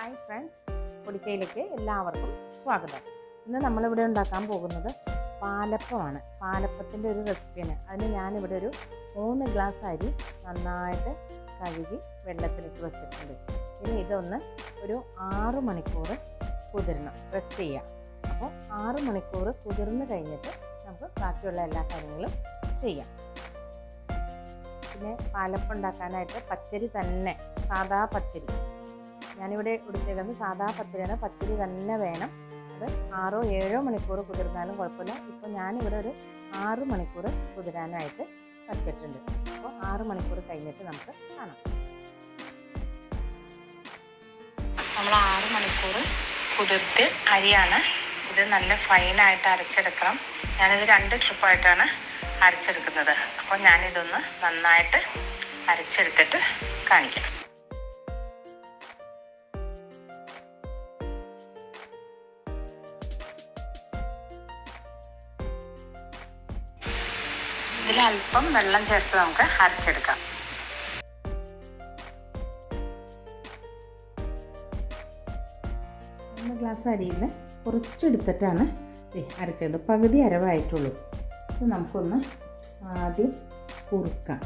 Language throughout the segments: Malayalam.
Hi friends. പൊടിക്കയിലേക്ക് എല്ലാവർക്കും സ്വാഗതം. ഇന്ന് നമ്മളിവിടെ ഉണ്ടാക്കാൻ പോകുന്നത് പാലപ്പമാണ്. പാലപ്പത്തിന്റെ ഒരു റെസിപ്പിയാണ്. അതിന് ഞാനിവിടെ ഒരു മൂന്ന് ഗ്ലാസ് അരി നന്നായിട്ട് കഴുകി വെള്ളത്തിലിട്ട് വെച്ചിട്ടുണ്ട്. ഇനി ഇതൊന്ന് ഒരു ആറ് മണിക്കൂർ കുതിരണം. റെസ്റ്റ് ചെയ്യാം. അപ്പോൾ ആറ് മണിക്കൂർ കുതിർന്ന് കഴിഞ്ഞിട്ട് നമുക്ക് ബാക്കിയുള്ള എല്ലാ കാര്യങ്ങളും ചെയ്യാം. പിന്നെ പാലപ്പം ഉണ്ടാക്കാനായിട്ട് പച്ചരി തന്നെ സാദാ പച്ചരി. ഞാനിവിടെ എടുത്തേക്കുന്നത് സാധാ പച്ചരിയാണ്. പച്ചരി തന്നെ വേണം. അത് ആറോ ഏഴോ മണിക്കൂർ കുതിർന്നാലും കുഴപ്പമില്ല. ഇപ്പോൾ ഞാനിവിടെ ഒരു ആറ് മണിക്കൂർ കുതിരാനായിട്ട് വച്ചിട്ടുണ്ട്. അപ്പോൾ ആറ് മണിക്കൂർ കഴിഞ്ഞിട്ട് നമുക്ക് കാണാം. നമ്മൾ ആറ് മണിക്കൂർ കുതിർത്ത് അരിയാണ്. ഇത് നല്ല ഫൈനായിട്ട് അരച്ചെടുക്കണം. ഞാനിത് രണ്ട് ട്രിപ്പായിട്ടാണ് അരച്ചെടുക്കുന്നത്. അപ്പോൾ ഞാനിതൊന്ന് നന്നായിട്ട് അരച്ചെടുത്തിട്ട് കാണിക്കാം. ഇതിൽ അല്പം വെള്ളം ചേർത്ത് നമുക്ക് അരച്ചെടുക്കാം. ഗ്ലാസ് അരിയിൽ നിന്ന് കുറച്ചെടുത്തിട്ടാണ് അരച്ചത്. പകുതി അരവായിട്ടുള്ളൂ. ഇത് നമുക്കൊന്ന് ആദ്യം കുറുക്കാം.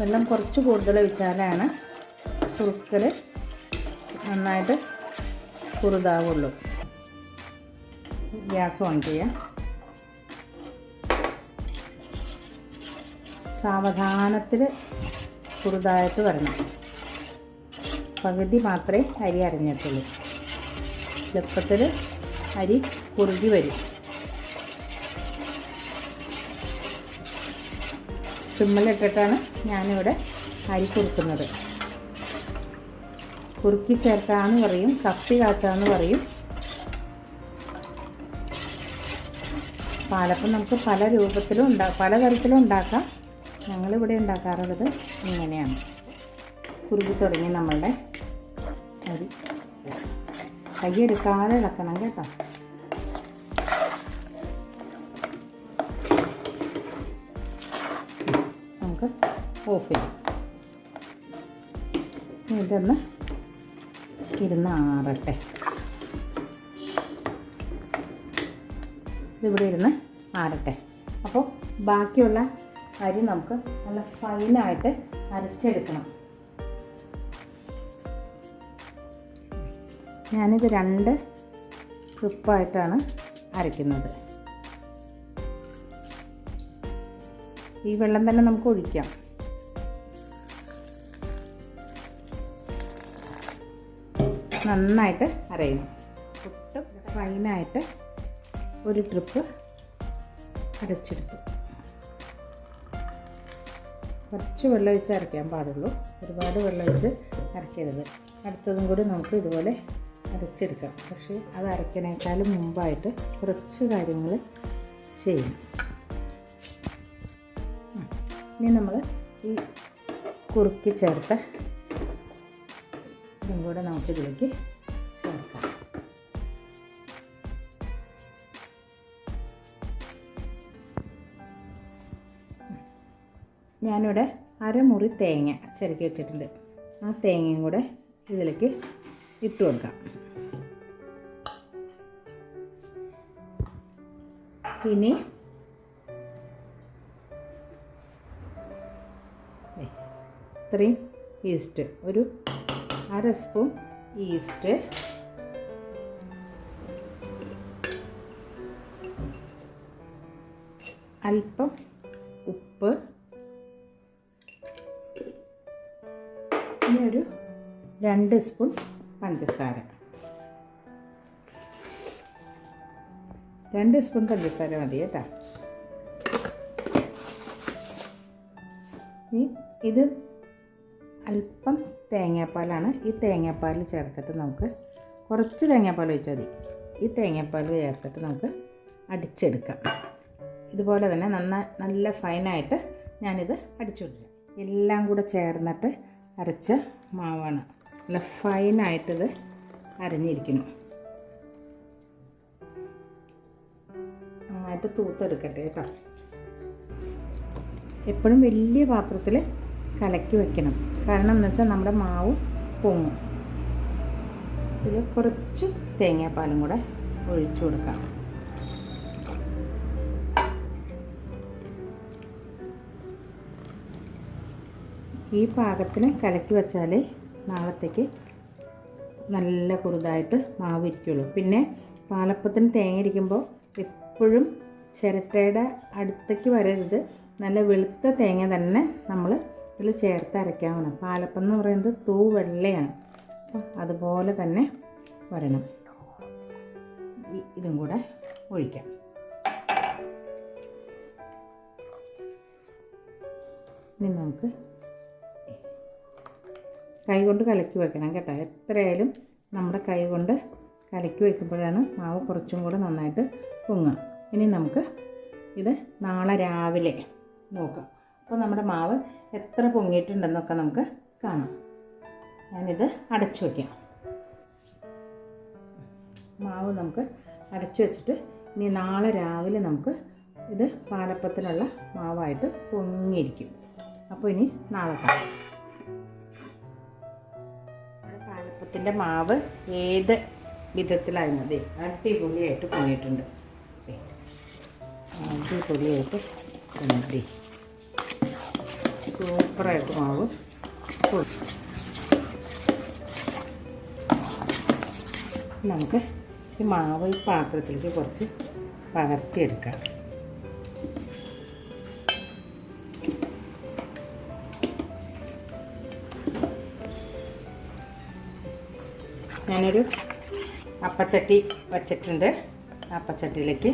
വെള്ളം കുറച്ച് കൂടുതൽ ഒഴിച്ചാലാണ് കുറുക്കൽ നന്നായിട്ട് കുറുതാവുള്ളൂ. ഗ്യാസ് ഓൺ ചെയ്യാം. സാവധാനത്തിൽ കുറുതായിട്ട് വരണം. പകുതി മാത്രമേ അരി അരഞ്ഞിട്ടുള്ളൂ. എളുപ്പത്തിൽ അരി കുറുകി വരും. സിമ്മിലിട്ടിട്ടാണ് ഞാനിവിടെ അരി കുറുക്കുന്നത്. കുറുക്കി ചേർക്കാന്ന് പറയും കപ്പി കാച്ചാന്ന് പറയും. പാലപ്പം നമുക്ക് പല രൂപത്തിലും ഉണ്ടാ പല തരത്തിലും ഉണ്ടാക്കാം. ഞങ്ങളിവിടെ ഉണ്ടാക്കാറുള്ളത് ഇങ്ങനെയാണ്. കുറുകി തുടങ്ങി നമ്മളുടെ അരി. കൈയെടുക്കാതെ ഇളക്കണം കേട്ടോ. ഓഫ് ചെയ്യും ഇതൊന്ന് ഇരുന്ന് ആറട്ടെ. ഇതിവിടെ ഇരുന്ന് ആറട്ടെ. അപ്പോൾ ബാക്കിയുള്ള അരി നമുക്ക് നല്ല ഫൈനായിട്ട് അരച്ചെടുക്കണം. ഞാനിത് രണ്ട് ട്രിപ്പായിട്ടാണ് അരയ്ക്കുന്നത് ഈ വെള്ളം തന്നെ നമുക്ക് ഒഴിക്കാം. നന്നായിട്ട് അരയണം ഒട്ടും ഫൈനായിട്ട് ഒരു ട്രിപ്പ് അരച്ചെടുത്തു. കുറച്ച് വെള്ളം ഒഴിച്ച് അരയ്ക്കാൻ പാടുള്ളൂ. ഒരുപാട് വെള്ളം ഒഴിച്ച് അരയ്ക്കരുത്. അടുത്തതും കൂടി നമുക്ക് ഇതുപോലെ അരച്ചെടുക്കാം. പക്ഷേ അത് അരയ്ക്കണേക്കാളും മുമ്പായിട്ട് കുറച്ച് കാര്യങ്ങൾ ചെയ്യണം. ഇനി നമ്മൾ ഈ കുറുക്കി ചേർത്ത ഇതും കൂടെ നമുക്ക് ഇതിലേക്ക് ചേർക്കാം. ഞാനിവിടെ അരമുറി തേങ്ങ ചിരക്കി വെച്ചിട്ടുണ്ട്. ആ തേങ്ങയും കൂടെ ഇതിലേക്ക് ഇട്ട് കൊടുക്കാം. ഇനി ഇത്രയും ഈസ്റ്റ് ഒരു അര സ്പൂൺ ഈസ്റ്റ്. അല്പം ഉപ്പ്. ഇനി ഒരു രണ്ട് സ്പൂൺ പഞ്ചസാര. രണ്ട് സ്പൂൺ പഞ്ചസാര മതി കേട്ടോ. ഇത് അല്പം തേങ്ങാപ്പാലാണ്. ഈ തേങ്ങാപ്പാൽ ചേർത്തിട്ട് നമുക്ക് കുറച്ച് തേങ്ങാപ്പാൽ ഒഴിച്ചാൽ മതി. ഈ തേങ്ങാപ്പാൽ ചേർത്തിട്ട് നമുക്ക് അടിച്ചെടുക്കാം. ഇതുപോലെ തന്നെ നന്നായി നല്ല ഫൈനായിട്ട് ഞാനിത് അടിച്ചുവിടുക എല്ലാം കൂടെ ചേർന്നിട്ട് അരച്ച മാവാണ്. നല്ല ഫൈനായിട്ടിത് അരഞ്ഞിരിക്കുന്നു. നന്നായിട്ട് തൂത്തെടുക്കട്ടെ കേട്ടോ. എപ്പോഴും വലിയ പാത്രത്തിൽ കലക്കി വെക്കണം. കാരണം എന്ന് വെച്ചാൽ നമ്മുടെ മാവ് പൊങ്ങും. ഇതിൽ കുറച്ച് തേങ്ങാപ്പാലും കൂടെ ഒഴിച്ചു കൊടുക്കാം. ഈ പാകത്തിന് കലക്കി വെച്ചാൽ നാളത്തേക്ക് നല്ല കുറുതായിട്ട് മാവ് ഇരിക്കുള്ളൂ. പിന്നെ പാലപ്പത്തിന് തേങ്ങ ഇരിക്കുമ്പോൾ എപ്പോഴും ചിരട്ടയുടെ അടുത്തേക്ക് വരരുത്. നല്ല വെളുത്ത തേങ്ങ തന്നെ നമ്മൾ ഇതിൽ ചേർത്ത് അരയ്ക്കാവുന്ന പാലപ്പം എന്ന് പറയുന്നത് തൂ വെള്ളയാണ്. അപ്പം അതുപോലെ തന്നെ വരണം ഇതും കൂടെ ഒഴിക്കാം. ഇനി നമുക്ക് കൈ കൊണ്ട് കലക്കി വെക്കണം കേട്ടോ. എത്രയായാലും നമ്മുടെ കൈ കൊണ്ട് കലക്കി വയ്ക്കുമ്പോഴാണ് മാവ് കുറച്ചും കൂടെ നന്നായിട്ട് പൊങ്ങുക. ഇനി നമുക്ക് ഇത് നാളെ രാവിലെ നോക്കാം. അപ്പോൾ നമ്മുടെ മാവ് എത്ര പൊങ്ങിയിട്ടുണ്ടെന്നൊക്കെ നമുക്ക് കാണാം. ഞാനിത് അടച്ചു വയ്ക്കാം മാവ് നമുക്ക് അടച്ചു വെച്ചിട്ട് ഇനി നാളെ രാവിലെ നമുക്ക് ഇത് പാലപ്പത്തിനുള്ള മാവായിട്ട് പൊങ്ങിയിരിക്കും. അപ്പോൾ ഇനി നാളെ കാണാം. പാലപ്പത്തിന്റെ മാവ് ഏത് വിധത്തിലായിരുന്നു ദേ അടിപൊളിയായിട്ട് പൊങ്ങിയിട്ടുണ്ട്. അടിപൊളിയായിട്ട് പൊങ്ങി സൂപ്പറായിട്ട് മാവ്. നമുക്ക് ഈ മാവ് ഈ പാത്രത്തിലേക്ക് കുറച്ച് പകർത്തിയെടുക്കാം ഞാനൊരു അപ്പച്ചട്ടി വച്ചിട്ടുണ്ട്. അപ്പച്ചട്ടിയിലേക്ക്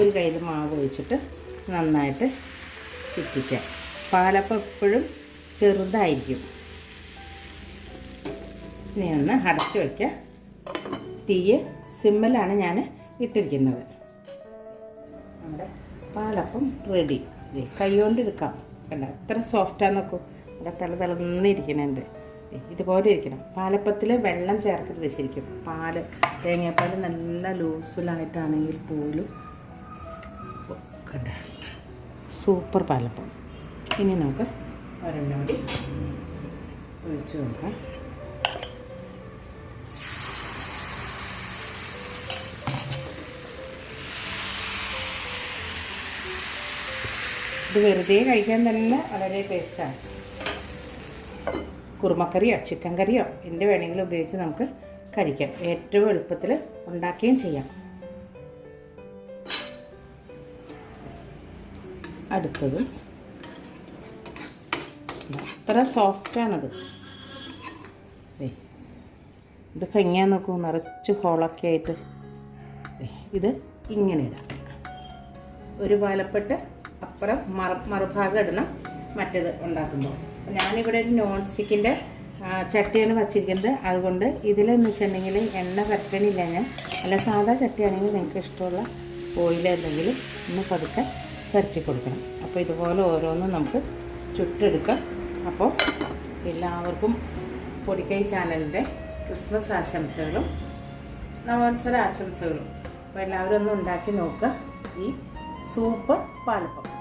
ഒരു കയ്യിൽ മാവ് ഒഴിച്ചിട്ട് നന്നായിട്ട് ചുറ്റിക്കാം പാലപ്പം എപ്പോഴും ചെറുതായിരിക്കും. ഇനി ഒന്ന് അടച്ചു വയ്ക്കാം തീയ് സിമ്മിലാണ് ഞാൻ ഇട്ടിരിക്കുന്നത്. നമ്മുടെ പാലപ്പം റെഡി കൈ കൊണ്ട് എടുക്കാം കണ്ട? എത്ര സോഫ്റ്റാന്ന് നോക്കൂ. ഇവിടെ തല തളർന്നിരിക്കുന്നുണ്ട്. ഇതുപോലെ ഇരിക്കണം. പാലപ്പത്തിൽ വെള്ളം ചേർക്കരുത് ശരിക്കും. പാൽ തേങ്ങാപ്പാൽ നല്ല ലൂസിലായിട്ടാണെങ്കിൽ പോലും കണ്ട സൂപ്പർ പാലപ്പം. ഇനി നമുക്ക് ഒരെണ്ണം ഒഴിച്ചു നോക്കാം ഇത് വെറുതെ കഴിക്കാൻ തന്നെ വളരെ ടേസ്റ്റാണ്. കുറുമക്കറിയോ ചിക്കൻ കറിയോ എന്ത് വേണമെങ്കിലും ഉപയോഗിച്ച് നമുക്ക് കഴിക്കാം. ഏറ്റവും എളുപ്പത്തിൽ ഉണ്ടാക്കുകയും ചെയ്യാം. അടുത്തത്. അത്ര സോഫ്റ്റാണത് ഇത് ഭംഗിയാ നോക്കൂ നിറച്ച് ഹോളൊക്കെ ആയിട്ട്. ഇത് ഇങ്ങനെ ഇടാം. ഒരു പാലപ്പെട്ട് അപ്പുറം മറ മറുഭാഗം ഇടണം മറ്റേത് ഉണ്ടാക്കുമ്പോൾ. ഞാനിവിടെ ഒരു നോൺ സ്റ്റിക്കിന്റെ ചട്ടിയാണ് വച്ചിരിക്കുന്നത്. അതുകൊണ്ട് ഇതിലെന്ന് വെച്ചിട്ടുണ്ടെങ്കിൽ എണ്ണ പറ്റണില്ല ഞാൻ. അല്ല സാധാ ചട്ടിയാണെങ്കിൽ നിങ്ങൾക്ക് ഇഷ്ടമുള്ള ഓയിൽ എന്തെങ്കിലും ഒന്ന് പതുക്കെ പരത്തി കൊടുക്കണം. അപ്പോൾ ഇതുപോലെ ഓരോന്നും നമുക്ക് ചുട്ടെടുക്കാം. അപ്പോൾ എല്ലാവർക്കും പൊടിക്കൈ ചാനലിന്റെ ക്രിസ്മസ് ആശംസകളും നവോത്സര ആശംസകളും. അപ്പോൾ എല്ലാവരും ഒന്ന് ഉണ്ടാക്കി നോക്കുക. ഈ സൂപ്പർ പാലപ്പം.